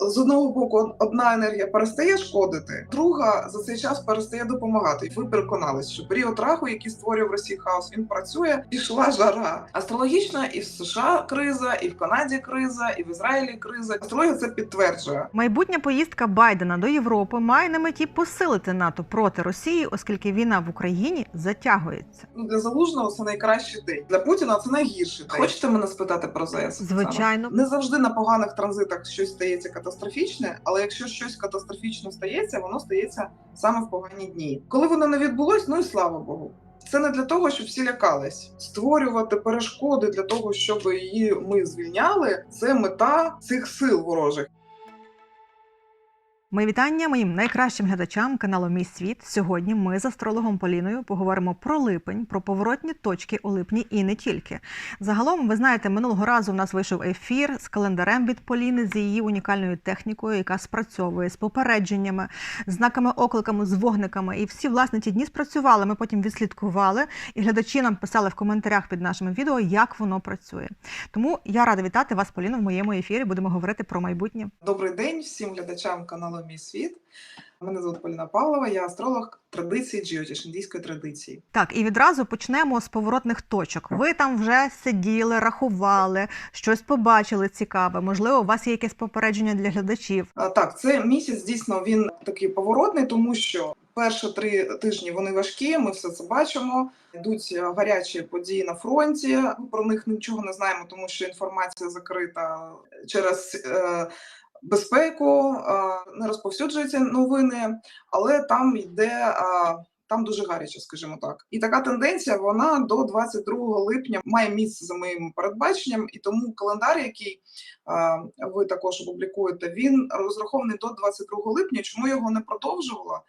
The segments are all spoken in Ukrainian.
З одного боку, одна енергія перестає шкодити, друга за цей час перестає допомагати. Ви переконались, що період раху, який створює в Росії хаос, він працює. Пішла жара. Астрологічна і в США криза, і в Канаді криза, і в Ізраїлі криза. Астрологія це підтверджує. Майбутня поїздка Байдена до Європи має на меті посилити НАТО проти Росії, оскільки війна в Україні затягується. Ну для залужного це найкращий день. Для Путіна це найгірший день. Хочете мене спитати про ЗС? Звичайно. Не завжди на поганих транзитах щось стається катастрофічне, але якщо щось катастрофічно стається, воно стається саме в погані дні. Коли воно не відбулось, ну і слава Богу. Це не для того, щоб всі лякались. Створювати перешкоди для того, щоб її ми звільняли. Це мета цих сил ворожих. Мої вітання моїм найкращим глядачам каналу Мій світ. Сьогодні ми з астрологом Поліною поговоримо про липень, про поворотні точки у липні і не тільки. Загалом, ви знаєте, минулого разу в нас вийшов ефір з календарем від Поліни з її унікальною технікою, яка спрацьовує з попередженнями, знаками, окликами, з вогниками. І всі власне ті дні спрацювали. Ми потім відслідкували, і глядачі нам писали в коментарях під нашими відео, як воно працює. Тому я рада вітати вас, Поліно, в моєму ефірі. Будемо говорити про майбутнє. Добрий день всім глядачам каналу Мій світ. Мене звуть Поліна Павлова, я астролог традиції джіотіш, індійської традиції. Так, і відразу почнемо з поворотних точок. Ви там вже сиділи, рахували, щось побачили цікаве. Можливо, у вас є якесь попередження для глядачів. А, Так, це місяць дійсно він такий поворотний, тому що перші три тижні вони важкі. Ми все це бачимо. Йдуть е, гарячі події на фронті. Про них нічого не знаємо, тому що інформація закрита через е, безпеку, не розповсюджуються новини, але там йде. там дуже гаряче, скажімо так, і така тенденція вона до 22 липня має місце за моїм передбаченням, і тому календар, який ви також опублікуєте, він розрахований до 22 липня. Чому його не продовжувала?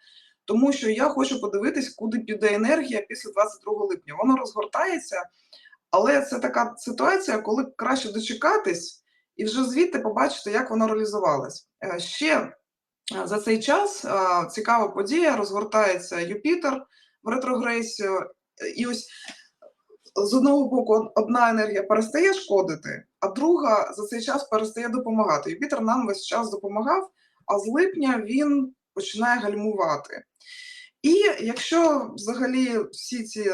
Тому що я хочу подивитись, куди піде енергія після 22 липня. Воно розгортається, але це така ситуація, коли краще дочекатись і вже звідти побачити, як воно реалізувалось. Е, Ще е, за цей час е, цікава подія розгортається Юпітер в ретрогресію, і ось з одного боку одна енергія перестає шкодити, а друга за цей час перестає допомагати. Юпітер нам весь час допомагав, а з липня він починає гальмувати. І якщо взагалі всі ці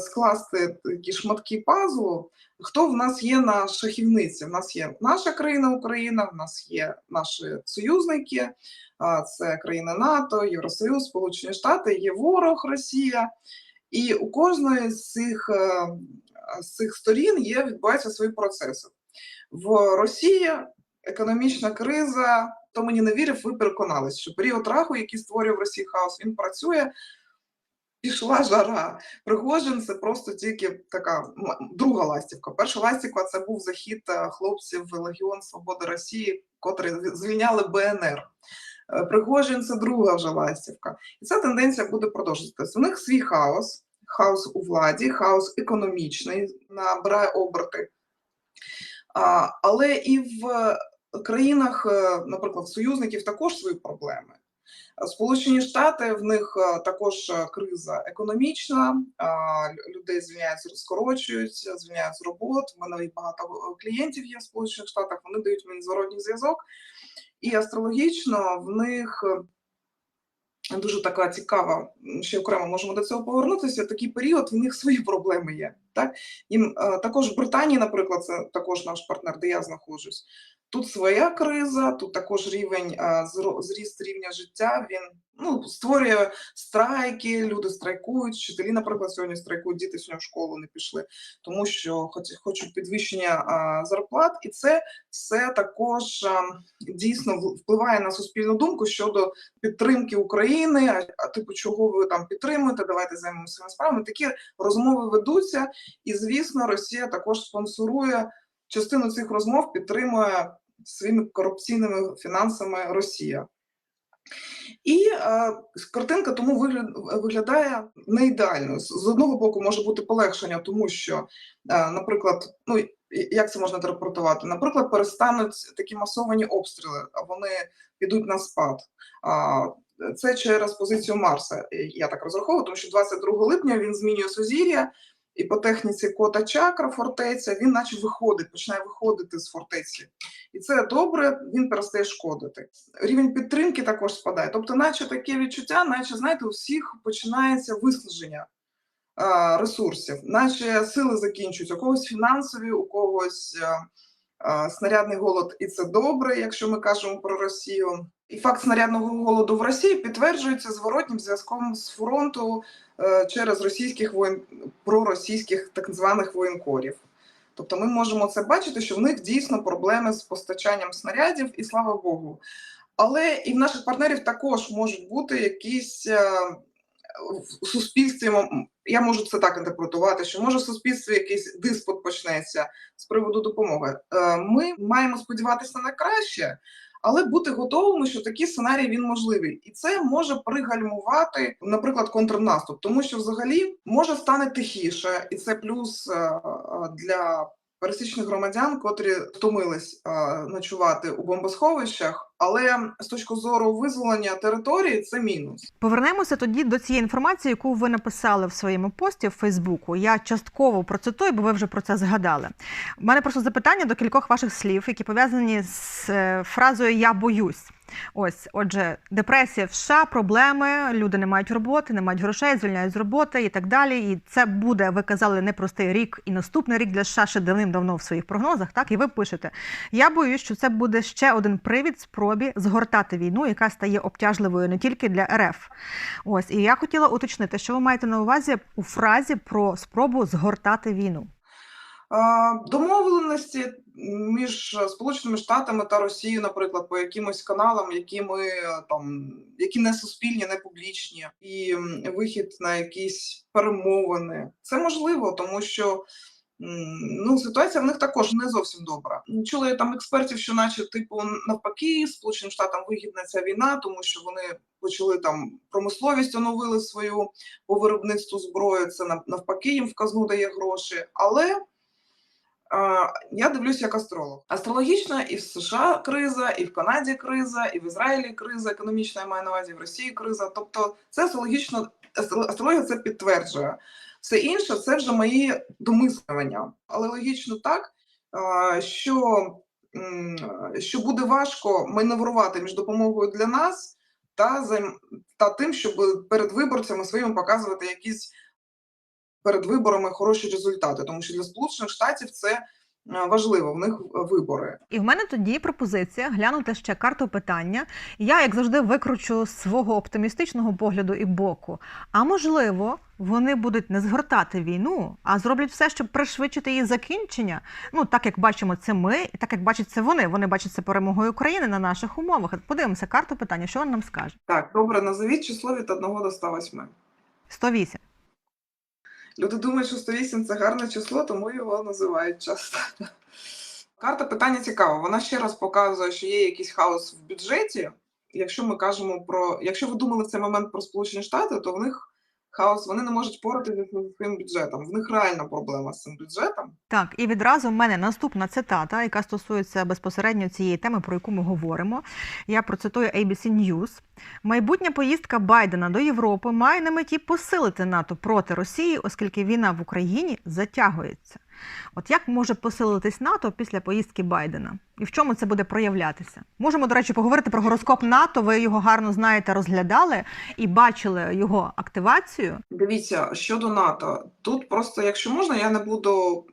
скласти такі шматки пазлу, хто в нас є на шахівниці? В нас є наша країна Україна, в нас є наші союзники, а, це країни НАТО, Євросоюз, Сполучені Штати, є ворог Росія. І у кожної з цих, е, з цих сторін є відбуваються свої процеси. В Росії економічна криза, хто мені не вірив, ви переконались, що період раху, який створює в Росії хаос, він працює. Пішла жара. Пригожин це просто тільки така друга ластівка. Перша ластівка це був захід е, хлопців Легіон Свободи Росії, котрі звільняли БНР. Е, Пригожин це друга вже ластівка. І ця тенденція буде продовжуватися. У них свій хаос, хаос у владі, хаос економічний набирає оберти. Але і в країнах, е, наприклад, союзників також свої проблеми. Сполучені Штати в них е, також е, криза економічна, людей звільняються, розкорочуються, звільняють з робот. У мене багато е, клієнтів є в Сполучених Штатах, вони дають мені зворотній зв'язок. І астрологічно в них е, дуже така цікава, ще окремо можемо до цього повернутися. Такий період в них свої проблеми є. Так? Їм е, також в Британії, наприклад, це також наш партнер, де я знаходжусь. Тут своя криза, тут також рівень е, зріст рівня життя. Він ну, створює страйки, люди страйкують. Вчителі, наприклад, сьогодні страйкують, діти сьогодні в школу не пішли, тому що хоч- хочуть підвищення а, зарплат, і це все також дійсно впливає на суспільну думку щодо підтримки України. А, типу, чого ви там підтримуєте? Давайте займемося справами. Такі розмови ведуться, і звісно, Росія також спонсорує частину цих розмов, підтримує своїми корупційними фінансами Росія. І е, картинка тому вигля- виглядає не ідеально. З з одного боку може бути полегшення, тому що, е, наприклад, ну як це можна інтерпретувати? Наприклад, перестануть такі масовані обстріли, а вони підуть на спад. А, це через позицію Марса. Я так розраховую, тому що 22 липня він змінює сузір'я, і по техніці кота чакра фортеця він наче виходить, починає виходити з фортеці. і це добре, він перестає шкодити. Рівень підтримки також спадає. Тобто, наче таке відчуття, наче знаєте, у всіх починається виснаження а, ресурсів, наче сили закінчуються, у когось фінансові, у когось а, а, снарядний голод, і це добре, якщо ми кажемо про Росію. І факт снарядного голоду в Росії підтверджується зворотнім зв'язком з фронту е, через російських воєн проросійських так званих воєнкорів. Тобто ми можемо це бачити, що в них дійсно проблеми з постачанням снарядів, і слава Богу. Але і в наших партнерів також можуть бути якісь е, в суспільстві. Я можу це так інтерпретувати, що може в суспільстві якийсь диспут почнеться з приводу допомоги. Е, Ми маємо сподіватися на краще, але бути готовими, що такий сценарій він можливий, і це може пригальмувати, наприклад, контрнаступ, тому що взагалі може стане тихіше, і це плюс е, е, для пересічних громадян, котрі втомились е, ночувати у бомбосховищах. Але з точки зору визволення території це мінус. Повернемося тоді до цієї інформації, яку ви написали в своєму пості в Фейсбуку. Я частково процитую, бо ви вже про це згадали. У мене просто запитання до кількох ваших слів, які пов'язані з е, фразою Я боюсь. Ось, отже, депресія в США, проблеми, люди не мають роботи, не мають грошей, звільняють з роботи і так далі. І це буде, ви казали, непростий рік і наступний рік для США ще давним-давно в своїх прогнозах. Так, і ви пишете: Я боюсь, що це буде ще один привід спробі згортати війну, яка стає обтяжливою не тільки для РФ. Ось, і я хотіла уточнити, що ви маєте на увазі у фразі про спробу згортати війну. Домовленості між Сполученими Штатами та Росією, наприклад, по якимось каналам, які ми там які не суспільні, не публічні, і вихід на якісь перемовини. Це можливо, тому що ну ситуація в них також не зовсім добра. Чула я там експертів, що, наче, типу, навпаки, Сполученим Штатам вигідна ця війна, тому що вони почали там промисловість оновили свою по виробництву зброї. Це навпаки їм в казну дає гроші, але. Я дивлюсь як астролог. Астрологічно і в США криза, і в Канаді криза, і в Ізраїлі криза економічна я маю на увазі, в Росії криза. Тобто, це астрологічно астро- астрологія це підтверджує. Все інше це вже мої домислювання. Але логічно так, що, що буде важко маневрувати між допомогою для нас та та тим, щоб перед виборцями своїми показувати якісь перед виборами хороші результати, тому що для Сполучених Штатів це е, важливо. В них вибори. І в мене тоді пропозиція глянути ще карту питання. Я, як завжди, викручу свого оптимістичного погляду і боку. А можливо, вони будуть не згортати війну, а зроблять все, щоб пришвидшити її закінчення. Ну так як бачимо це ми, і так як бачать це вони. Вони бачать це перемогою України на наших умовах. Подивимося карту питання, що він нам скаже. Так, добре, назовіть число від 1 до 108. 108. Люди думають, що 108 це гарне число, тому його називають часто. Карта питання цікава. Вона ще раз показує, що є якийсь хаос в бюджеті. Якщо ми кажемо про, якщо ви думали в цей момент про Сполучені Штати, то в них хаос, вони не можуть поратися зі своїм бюджетом. В них реальна проблема з цим бюджетом. Так, і відразу в мене наступна цитата, яка стосується безпосередньо цієї теми, про яку ми говоримо. Я процитую ABC News. Майбутня поїздка Байдена до Європи має на меті посилити НАТО проти Росії, оскільки війна в Україні затягується. От як може посилитись НАТО після поїздки Байдена? І в чому це буде проявлятися? Можемо, до речі, поговорити про гороскоп НАТО. Ви його гарно знаєте, розглядали і бачили його активацію. Дивіться, щодо НАТО, тут просто, якщо можна, я не буду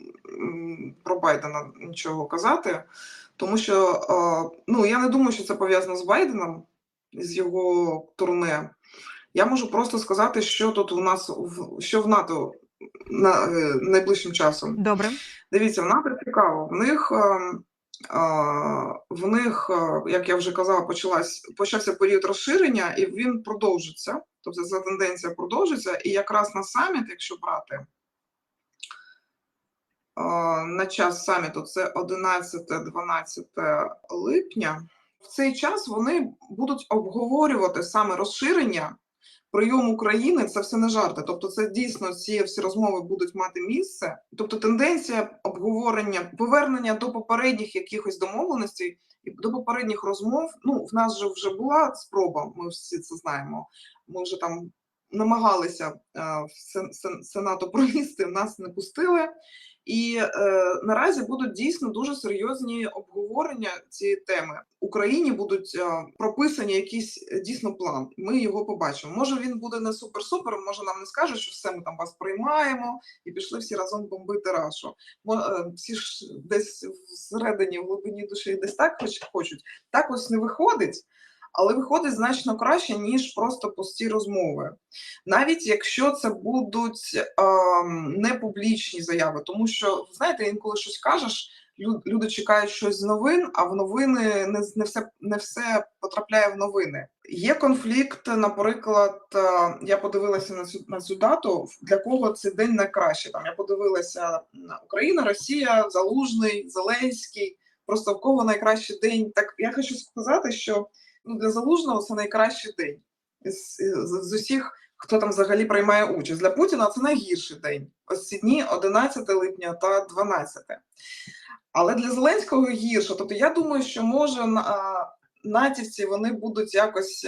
про Байдена нічого казати, тому що е, ну, я не думаю, що це пов'язано з Байденом, з його турне. Я можу просто сказати, що тут у нас що в НАТО на, е, найближчим часом. Добре. Дивіться, в НАТО цікаво. В них, ем, в них, е, як я вже казала, почалась, почався період розширення, і він продовжиться. Тобто ця тенденція продовжиться. І якраз на саміт, якщо брати а, на час саміту, це 11-12 липня. В цей час вони будуть обговорювати саме розширення. Прийом України це все не жарти. Тобто, це дійсно ці всі розмови будуть мати місце. Тобто, тенденція обговорення, повернення до попередніх якихось домовленостей і до попередніх розмов. Ну, в нас же вже була спроба, ми всі це знаємо. Ми вже там намагалися е, в сен- сен- Сенату пролізти, нас не пустили. І е, наразі будуть дійсно дуже серйозні обговорення цієї теми. Україні будуть е, прописані якийсь е, дійсно план. Ми його побачимо. Може він буде не супер-супер, може нам не скажуть, що все ми там вас приймаємо і пішли всі разом бомбити рашу. Мо- е, Всі ж десь всередині, в глибині душі десь так хоч хочуть. Так ось не виходить. Але виходить значно краще, ніж просто пусті розмови навіть якщо це будуть ем, не публічні заяви, тому що знаєте, інколи щось кажеш, люди чекають щось з новин, а в новини не, не все не все потрапляє в новини. Є конфлікт, наприклад, е, я подивилася на цю на цю дату. Для кого цей день найкраще? Там я подивилася на Україна, Росія, Залужний, Зеленський. Просто в кого найкращий день? Так я хочу сказати, що ну для залужного це найкращий день з, з, з усіх, хто там взагалі приймає участь. Для Путіна це найгірший день. Ось ці дні 11 липня та 12. Але для Зеленського гірше. Тобто я думаю, що може на- натівці вони будуть якось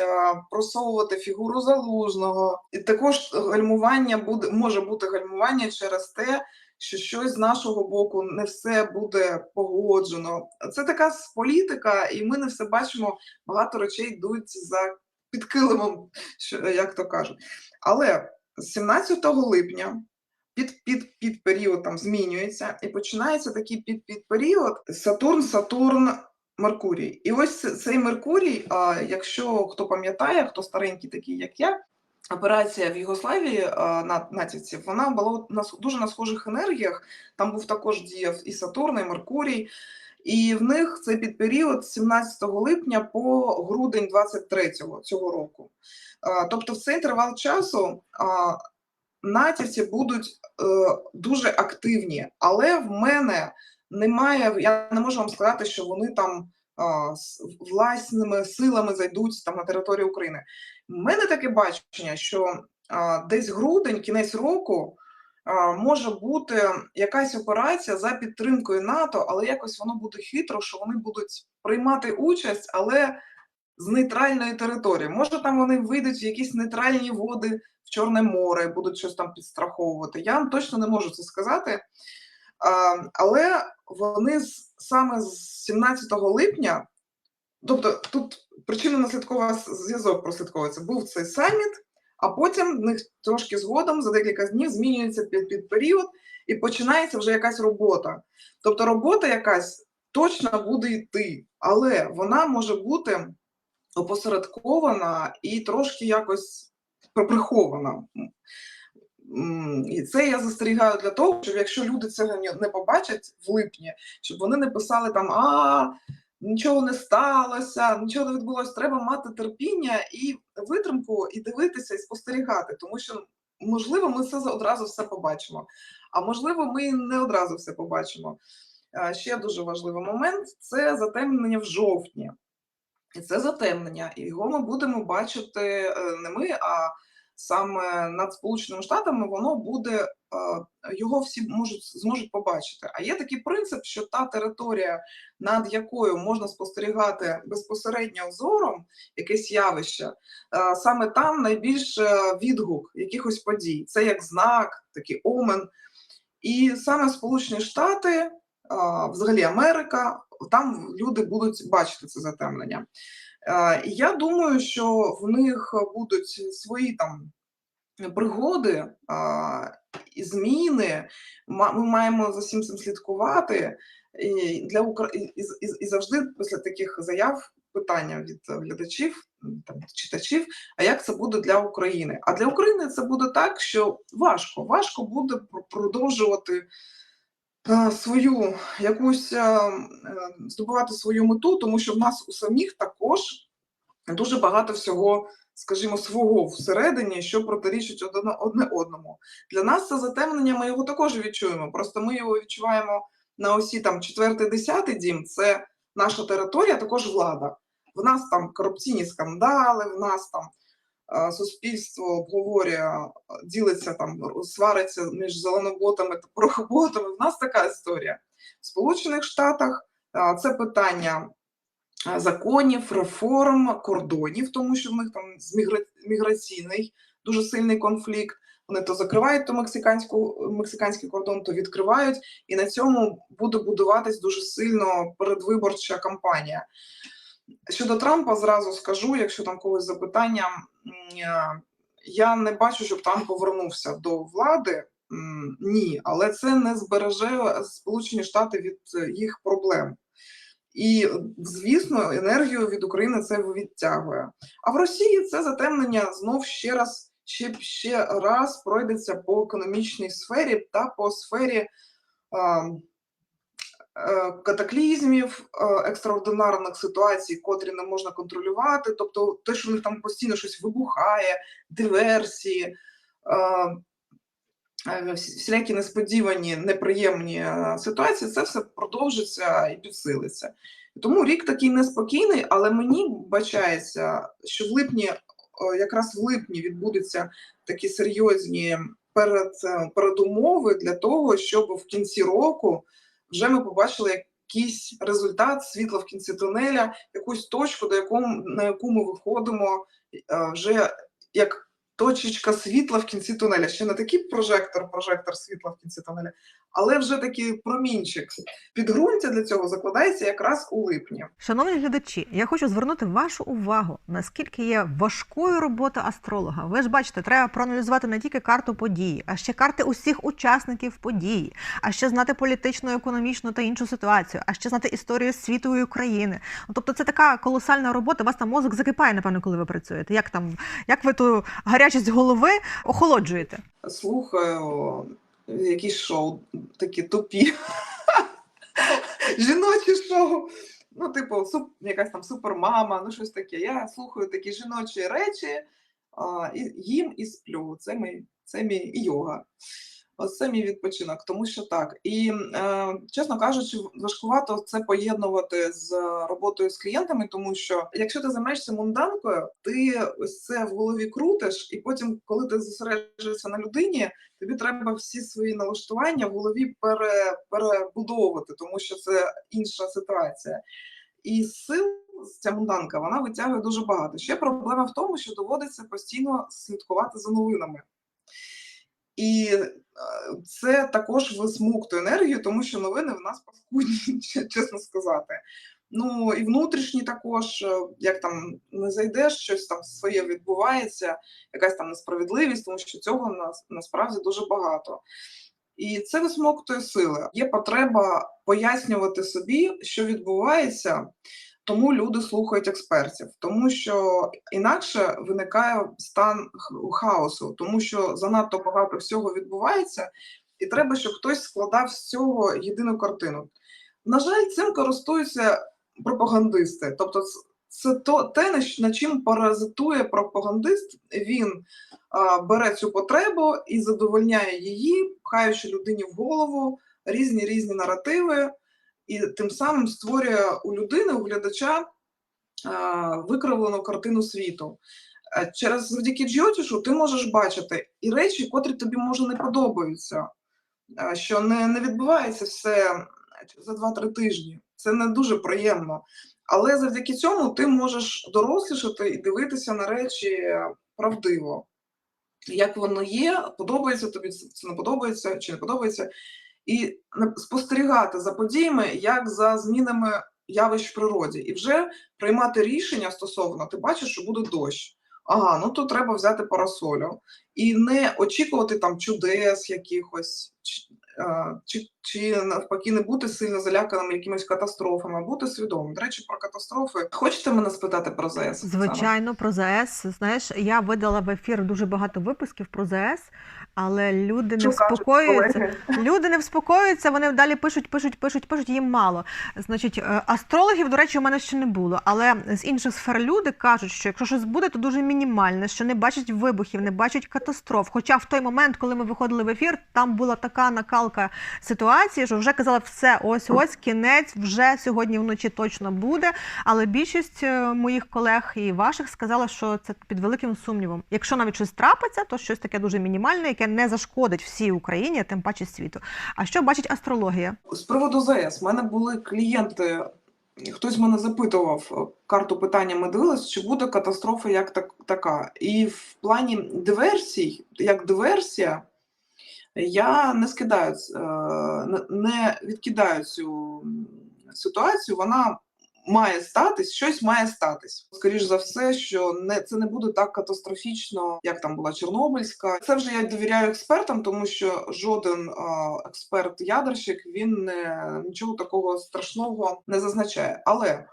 просовувати фігуру залужного, і також гальмування буде може бути гальмування через те. Що щось з нашого боку не все буде погоджено. Це така політика, і ми не все бачимо. Багато речей йдуть за під килимом, як то кажуть. Але 17 липня під, під, під період там змінюється, і починається такий під, під період Сатурн, Сатурн, Меркурій. І ось цей Меркурій, а, якщо хто пам'ятає, хто старенький такий, як я, операція в Югославії на натівців, вона була на дуже на схожих енергіях. Там був також діяв і Сатурн, і Меркурій. І в них це під період з 17 липня по грудень 23-го цього року. Тобто в цей тривал часу а, натівці будуть е, дуже активні, але в мене немає, я не можу вам сказати, що вони там власними силами зайдуть там на територію України. У мене таке бачення, що десь грудень, кінець року. Може бути якась операція за підтримкою НАТО, але якось воно буде хитро, що вони будуть приймати участь, але з нейтральної території. Може, там вони вийдуть в якісь нейтральні води в Чорне море, будуть щось там підстраховувати. Я точно не можу це сказати. Але вони саме з 17 липня, тобто тут причинно-наслідковий зв'язок прослідковується, був цей саміт, а потім в них трошки згодом за декілька днів змінюється під, під період і починається вже якась робота. Тобто робота якась точно буде йти, але вона може бути опосередкована і трошки якось прихована. І це я застерігаю для того, щоб якщо люди цього не- не побачать в липні, щоб вони не писали там а. Нічого не сталося, нічого не відбулося. Треба мати терпіння і витримку, і дивитися, і спостерігати, тому що можливо ми це одразу все побачимо, а можливо, ми не одразу все побачимо. Ще дуже важливий момент це затемнення в жовтні. І це затемнення, і його ми будемо бачити е, не ми, а саме над Сполученими Штатами воно буде, е, його всі можуть зможуть побачити. А є такий принцип, що та територія, над якою можна спостерігати безпосередньо зором якесь явище, е, саме там найбільш е, відгук якихось подій. Це як знак, такий омен. І саме Сполучені Штати, взагалі Америка, там люди будуть бачити це затемнення. Я думаю, що в них будуть свої там пригоди і зміни. Ми маємо за всім цим слідкувати. І, для Укра... і, і, і- завжди після таких заяв питання від глядачів, там, читачів, а як це буде для України? А для України це буде так, що важко, важко буде пр- продовжувати свою якусь е, е, здобувати свою мету, тому що в нас у самих також дуже багато всього, скажімо, свого всередині, що протирічить одне, одному. Для нас це затемнення, ми його також відчуємо. Просто ми його відчуваємо на осі там четвертий, десятий дім. Це наша територія, також влада. В нас там корупційні скандали, в нас там е, суспільство обговорює, ділиться там, свариться між зеленоботами та порохоботами. В нас така історія. В Сполучених Штатах це питання законів, реформ, кордонів, тому що в них там міграційний дуже сильний конфлікт. Вони то закривають то мексиканську мексиканський кордон, то відкривають, і на цьому буде будуватись дуже сильно передвиборча кампанія. Щодо Трампа, зразу скажу, якщо там когось запитання, я не бачу, щоб Трамп повернувся до влади. Ні, але це не збереже Сполучені Штати від е, їх проблем. І, звісно, енергію від України це відтягує. А в Росії це затемнення знов ще раз, ще, ще раз пройдеться по економічній сфері та по сфері. Е, Катаклізмів, е, екстраординарних ситуацій, котрі не можна контролювати, тобто те, що в них там постійно щось вибухає, диверсії, е, е, всі- всілякі несподівані, неприємні е, ситуації, це все продовжиться і підсилиться. Тому рік такий неспокійний, але мені бачається, що в липні, е, якраз в липні відбудуться такі серйозні перед, е, передумови для того, щоб в кінці року вже ми побачили якийсь результат світла в кінці тунеля, якусь точку, до якому, на яку ми виходимо е, вже як точечка світла в кінці тунеля. Ще не такий прожектор, прожектор світла в кінці тунеля, але вже такий промінчик. Підґрунтя для цього закладається якраз у липні. Шановні глядачі, я хочу звернути вашу увагу, наскільки є важкою робота астролога. Ви ж бачите, треба проаналізувати не тільки карту події, а ще карти усіх учасників події, а ще знати політичну, економічну та іншу ситуацію, а ще знати історію світу і України. Тобто, це така колосальна робота. У вас там мозок закипає, напевно, коли ви працюєте. Як там, як ви ту гарячість голови охолоджуєте? Слухаю якісь шоу такі тупі. Жіночі шоу. Ну, типу, суп, якась там супермама, ну щось таке. Я слухаю такі жіночі речі, а, і їм і сплю. Це мій, це мій йога. Ось це мій відпочинок, тому що так. І е, чесно кажучи, важкувато це поєднувати з роботою з клієнтами, тому що якщо ти займаєшся мунданкою, ти ось це в голові крутиш, і потім, коли ти зосереджуєшся на людині, тобі треба всі свої налаштування в голові пере, перебудовувати, тому що це інша ситуація. І сил ця мунданка вона витягує дуже багато. Ще проблема в тому, що доводиться постійно слідкувати за новинами. І е, це також висмуктує енергію, тому що новини в нас паскудні, чесно сказати. Ну і внутрішні також, е, як там не зайдеш, щось там своє відбувається, якась там несправедливість, тому що цього нас насправді дуже багато. І це висмоктує сили. Є потреба пояснювати собі, що відбувається, тому люди слухають експертів, тому що інакше виникає стан хаосу, тому що занадто багато всього відбувається, і треба, щоб хтось складав з цього єдину картину. На жаль, цим користуються пропагандисти. Тобто, це то те, на чим паразитує пропагандист. Він а, бере цю потребу і задовольняє її, пхаючи людині в голову різні різні наративи, і тим самим створює у людини, у глядача викривлену картину світу. Е, Через завдяки Джйотішу ти можеш бачити і речі, котрі тобі може не подобаються, е, що не, не відбувається все за 2-3 тижні. Це не дуже приємно. Але завдяки цьому ти можеш дорослішати і дивитися на речі е, правдиво. Як воно є, подобається тобі це не подобається чи не подобається, і спостерігати за подіями, як за змінами явищ в природі, і вже приймати рішення стосовно, ти бачиш, що буде дощ. Ага, ну то треба взяти парасолю. І не очікувати там чудес якихось, чи, чи, навпаки не бути сильно заляканим якимись катастрофами, а бути свідомим. До речі, про катастрофи. Хочете мене спитати про ЗС? Звичайно, про ЗАЕС. Знаєш, я видала в ефір дуже багато випусків про ЗАЕС, але люди не вспокоюються. Люди не вспокоюються, вони далі пишуть, пишуть, пишуть, пишуть, їм мало. Значить, е, астрологів, до речі, у мене ще не було, але з інших сфер люди кажуть, що якщо щось буде, то дуже мінімальне, що не бачать вибухів, не бачать катастроф. Хоча в той момент, коли ми виходили в ефір, там була така накалка ситуації, що вже казали, все, ось ось кінець, вже сьогодні вночі точно буде. Але більшість е, моїх колег і ваших сказала, що це під великим сумнівом. Якщо навіть щось трапиться, то щось таке дуже мінімальне, яке не зашкодить всій Україні, тим паче світу. А що бачить астрологія? З приводу ЗС, в мене були клієнти Хтось мене запитував, карту питання ми дивились, чи буде катастрофа як так, така. І в плані диверсій, як диверсія, я не скидаю, е, не відкидаю цю ситуацію. Вона має статись, щось має статись. Скоріш за все, що не це не буде так катастрофічно, як там була Чорнобильська. Це вже я довіряю експертам, тому що жоден експерт-ядерщик він не, нічого такого страшного не зазначає. Але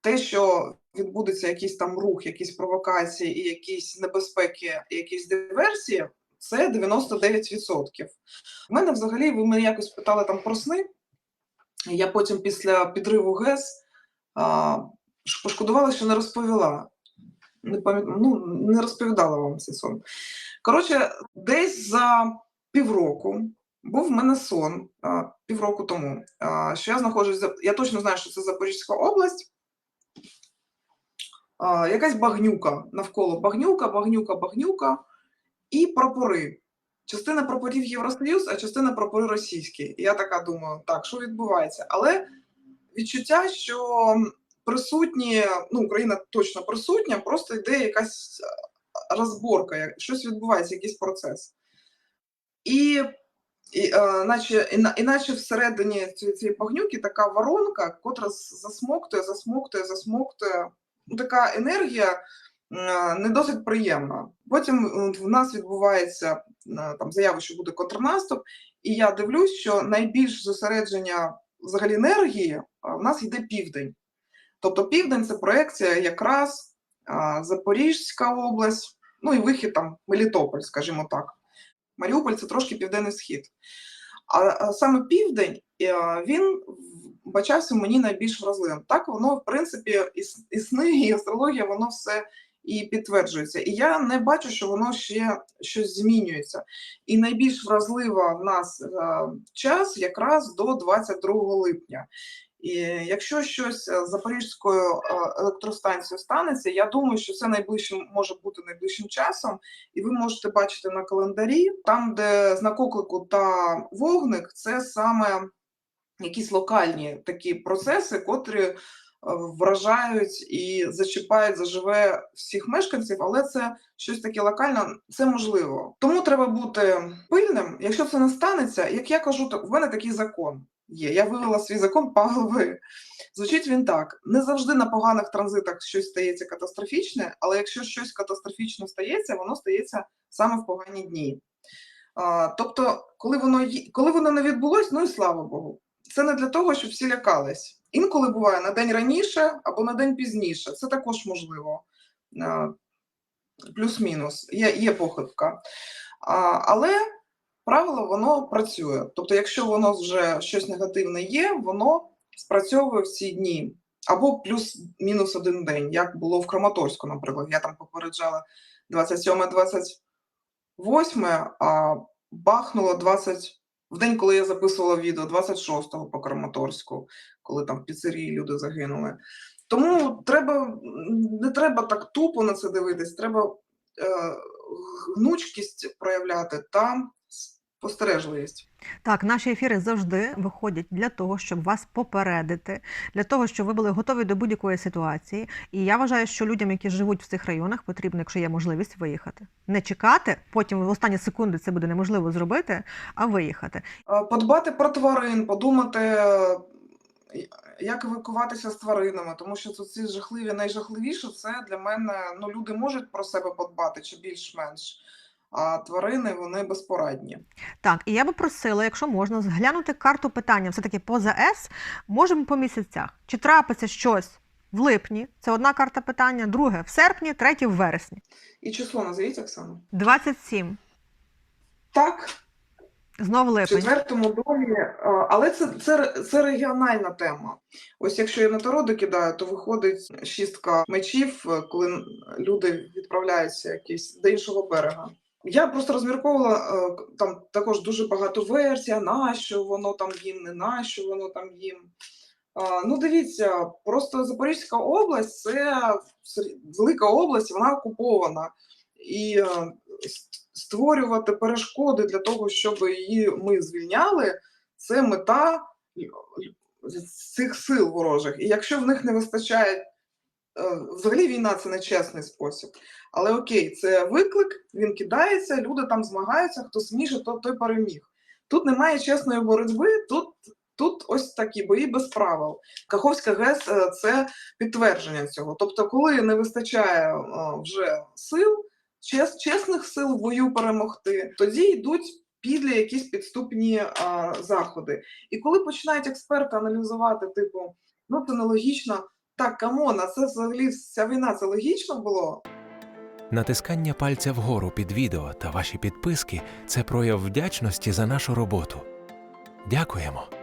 те, що відбудеться якийсь там рух, якісь провокації і якісь небезпеки, якісь диверсії, це 99%. У мене взагалі, ви мене якось питали там про сни. Я потім після підриву ГЕС пошкодувала, що не розповіла. Не, пам'ят- ну, не розповідала вам цей сон. Коротше, десь за півроку був в мене сон півроку тому, що я знаходжусь, я точно знаю, що це Запорізька область. Якась багнюка навколо багнюка, багнюка, багнюка і прапори. Частина прапорів Євросоюз, а частина прапори російські. І я така думаю, так, що відбувається? Але відчуття, що присутні, ну, Україна точно присутня, просто йде якась е, розборка, щось відбувається, якийсь процес. І, і е, наче, іна- іначе всередині цієї, цієї багнюки така воронка, котра засмоктує, засмоктує, засмоктує. Ну, така енергія е, не досить приємна. Потім в нас відбувається е, там заява, що буде контрнаступ, і я дивлюсь, що найбільш зосередження взагалі енергії в нас йде південь. Тобто південь це проекція якраз Запорізька область, ну і вихід там Мелітополь, скажімо так. Маріуполь це трошки південний схід. А, саме південь він бачався мені найбільш вразливим. Так воно, в принципі, і сни, і астрологія, воно все і підтверджується. І я не бачу, що воно ще щось змінюється. І найбільш вразлива в нас е, час якраз до 22 липня. І якщо щось з Запорізькою е, електростанцією станеться, я думаю, що це найближчим може бути найближчим часом, і ви можете бачити на календарі, там, де знак оклику та вогник, це саме якісь локальні такі процеси, котрі е, вражають і зачіпають заживе всіх мешканців, але це щось таке локальне, це можливо. Тому треба бути пильним. Якщо це не станеться, як я кажу, то в мене такий закон є. Я вивела свій закон по. Звучить він так: не завжди на поганих транзитах щось стається катастрофічне, але якщо щось катастрофічне стається, воно стається саме в погані дні. А, тобто, коли воно коли воно не відбулось, ну і слава Богу. Це не для того, щоб всі лякались. Інколи буває на день раніше або на день пізніше. Це також можливо. Плюс-мінус, є, є похибка. Але правило воно працює. Тобто, якщо воно вже щось негативне є, воно спрацьовує в ці дні. Або плюс-мінус один день, як було в Краматорську, наприклад. Я там попереджала 27-28, а бахнуло 20 в день, коли я записувала відео 26-го по Краматорську, коли там в піцерії люди загинули. Тому треба, не треба так тупо на це дивитись, треба е, гнучкість проявляти та спостережливість. Так, наші ефіри завжди виходять для того, щоб вас попередити, для того, щоб ви були готові до будь-якої ситуації. І я вважаю, що людям, які живуть в цих районах, потрібно, якщо є можливість, виїхати. Не чекати, потім в останні секунди це буде неможливо зробити, а виїхати. Е, Подбати про тварин, подумати, е, як евакуватися з тваринами, тому що це ці жахливі, найжахливіше це для мене. Ну, люди можуть про себе подбати чи більш-менш, а тварини вони безпорадні. Так, і я би просила, якщо можна, зглянути карту питання все-таки поза С, можемо по місяцях. Чи трапиться щось в липні? Це одна карта питання, друге в серпні, третє в вересні. І число назвіть, Оксана. 27. Так, Знов в четвертому домі, е, але це, це, це регіональна тема. Ось якщо я на таро докидаю, то виходить шістка мечів, е, коли люди відправляються якісь до іншого берега. Я просто розмірковувала е, там також дуже багато версій, нащо воно там їм, не нащо воно там їм. Ну, дивіться, просто Запорізька область це велика область, вона окупована. І е, створювати перешкоди для того, щоб її ми звільняли, це мета цих сил ворожих. І якщо в них не вистачає, е, взагалі війна це не чесний спосіб. Але окей, це виклик, він кидається, люди там змагаються, хто сміже, то той переміг. Тут немає чесної боротьби, тут, тут ось такі бої без правил. Каховська ГЕС е, це підтвердження цього. Тобто, коли не вистачає е, вже сил, чес, чесних сил в бою перемогти, тоді йдуть підлі якісь підступні а, заходи. І коли починають експерти аналізувати, типу, ну це нелогічно, так, камон, а це взагалі вся війна, це логічно було. Натискання пальця вгору під відео та ваші підписки це прояв вдячності за нашу роботу. Дякуємо!